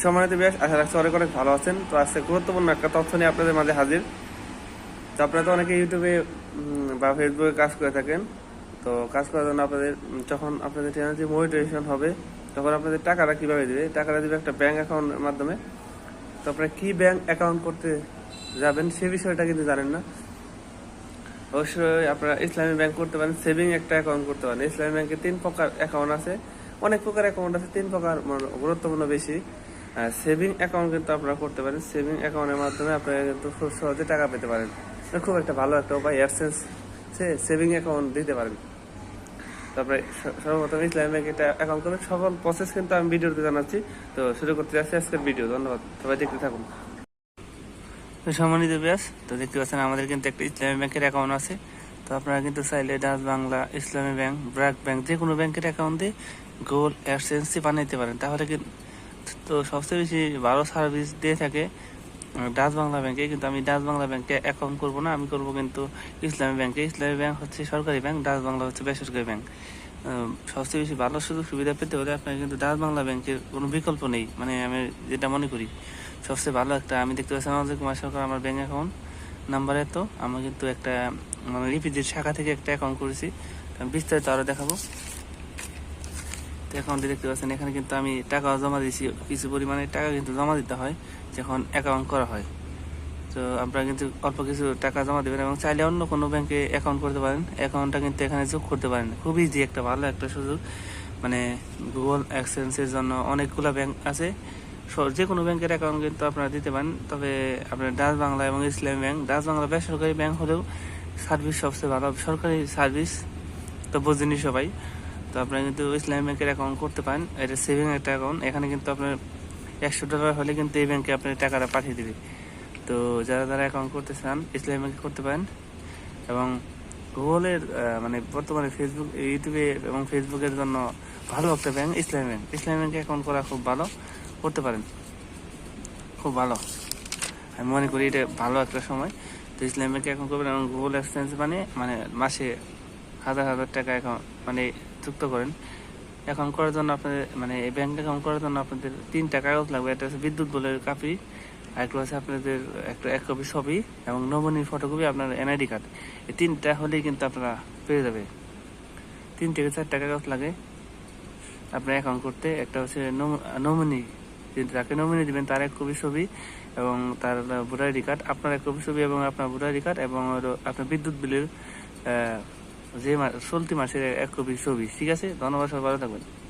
সম্মানিত বেশ আশা রাখছি অনেক অনেক ভালো আছেন। তো আজকে গুরুত্বপূর্ণ একটা তথ্য নিয়ে আপনাদের মাঝে হাজির। তো আপনারা তো অনেকে ইউটিউবে বা ফেসবুকে কাজ করে থাকেন। তো কাজ করার জন্য আপনাদের যখন আপনাদের চ্যানেলটি মনিটাইজেশন হবে, তখন আপনাদের টাকাটা কীভাবে দিবে? টাকাটা দিবে একটা ব্যাঙ্ক অ্যাকাউন্টের মাধ্যমে। তো আপনারা কী ব্যাঙ্ক অ্যাকাউন্ট করতে যাবেন, সে বিষয়টা কিন্তু জানেন না। অবশ্যই আপনারা ইসলামী ব্যাংক করতে পারেন সেভিং একটা অ্যাকাউন্ট করতে পারেন। ইসলামী ব্যাংকে তিন প্রকার অ্যাকাউন্ট আছে। অনেক প্রকার অ্যাকাউন্ট আছে, তিন প্রকার গুরুত্বপূর্ণ বেশি। সেভিং অ্যাকাউন্ট কিন্তু আপনারা করতে পারেন। সেভিং অ্যাকাউন্টের মাধ্যমে আপনারা কিন্তু খুব সহজে টাকা পেতে পারেন। খুব একটা ভালো একটা উপায় অ্যাডসেন্স সে সেভিং অ্যাকাউন্ট দিতে পারেন তারপরে সর্বপ্রথম ইসলামী ব্যাংক এটা অ্যাকাউন্ট করবেন সকল প্রসেস কিন্তু আমি ভিডিওতে জানাচ্ছি। তো শুরু করতে যাচ্ছি আজকের ভিডিও ধন্যবাদ। সবাই দেখতে থাকুন। সম্মানিত ব্যাস তো দেখতে পাচ্ছেন আমাদের কিন্তু একটা ইসলামী ব্যাংকের অ্যাকাউন্ট আছে। তো আপনারা কিন্তু চাইলে ডাচ বাংলা ইসলামী ব্যাংক ব্র্যাক ব্যাংক যে কোনো ব্যাংকের অ্যাকাউন্ট দিয়ে গোল অ্যাডসেন্সি বানাইতে পারেন। তাহলে কিন্তু তো সবচেয়ে বেশি ভালো সার্ভিস দিয়ে থাকে ডাচ বাংলা ব্যাংকে কিন্তু আমি ডাচ বাংলা ব্যাংকে অ্যাকাউন্ট করব না, আমি করব কিন্তু ইসলামী ব্যাংকে ইসলামী ব্যাংক হচ্ছে সরকারি ব্যাংক ডাচ বাংলা হচ্ছে বেসরকারি ব্যাংক সবচেয়ে বেশি ভালো সুযোগ সুবিধা পেতে হলে আপনার কিন্তু ডাচ বাংলা ব্যাংকের কোনো বিকল্প নেই। মানে আমি যেটা মনে করি, সবচেয়ে ভালো একটা, আমি দেখতে পাচ্ছি আমাদের কুমার সরকার আমার ব্যাংক অ্যাকাউন্ট নাম্বার এত আমি কিন্তু একটা মানে রিপিজের শাখা থেকে একটা অ্যাকাউন্ট করেছি। আমি বিস্তারিত আরও দেখাবো। তো অ্যাকাউন্টে দেখতে পাচ্ছেন, এখানে কিন্তু আমি টাকা জমা দিয়েছি। কিছু পরিমাণে টাকা কিন্তু জমা দিতে হয়, যখন অ্যাকাউন্ট করা হয়। তো আপনারা কিন্তু অল্প কিছু টাকা জমা দেবেন এবং চাইলে অন্য কোনো ব্যাংকে অ্যাকাউন্ট করতে পারেন। অ্যাকাউন্টটা কিন্তু এখানে যোগ করতে পারেন। খুব ইজি একটা, ভালো একটা সুযোগ। মানে গুগল অ্যাক্সেন্সের জন্য অনেকগুলো ব্যাংক আছে। যে কোনো ব্যাংকের অ্যাকাউন্ট কিন্তু আপনারা দিতে পারেন। তবে আপনার ডাচ বাংলা এবং ইসলামী ব্যাংক ডাচ বাংলা বেসরকারি ব্যাংক হলেও সার্ভিস সবচেয়ে ভালো। সরকারি সার্ভিস তো বোঝেনি সবাই। তো আপনারা কিন্তু ইসলামী ব্যাংকের অ্যাকাউন্ট করতে পারেন। এটা সেভিং একটা অ্যাকাউন্ট এখানে কিন্তু আপনার একশো ডলার হলে কিন্তু এই ব্যাংকে আপনার টাকাটা পাঠিয়ে দেবে। তো যারা যারা অ্যাকাউন্ট করতে চান ইসলামী ব্যাংকে করতে পারেন। এবং গুগলের মানে বর্তমানে ফেসবুক ইউটিউবে এবং ফেসবুকের জন্য ভালো একটা ব্যাংক ইসলামী ব্যাংক। ইসলামী ব্যাংকে অ্যাকাউন্ট করা খুব ভালো। করতে পারেন। খুব ভালো। আমি মনে করি এটা ভালো একটা সময়। তো ইসলামী ব্যাংকে অ্যাকাউন্ট করবেন এবং গুগল এক্সচেঞ্জ মানে মানে মাসে হাজার হাজার টাকা অ্যাকাউন্ট মানে যুক্ত করেন। অ্যাকাউন্ট করার জন্য আপনাদের মানে এই ব্যাংক অ্যাকাউন্ট করার জন্য আপনাদের তিনটা কাগজ লাগবে। একটা হচ্ছে বিদ্যুৎ বলের কাপি আর আরেকটা হচ্ছে আপনাদের একটা এক কপি ছবি এবং নমনির ফটোকপি আপনার এনআইডি কার্ড এই তিনটা হলেই কিন্তু আপনারা পেয়ে যাবে তিন থেকে চারটা কাগজ লাগে? আপনার অ্যাকাউন্ট করতে একটা হচ্ছে নমিনি যাকে নমিনি দিবেন, তার এক কপি ছবি এবং তার ভোটার আইডি কার্ড, আপনার এক কপি ছবি এবং আপনার ভোটার আইডি কার্ড এবং আপনার বিদ্যুৎ বিলের যে চলতি মাসের এক কপি ছবি। ঠিক আছে? ধন্যবাদ সবাই ভালো থাকবেন।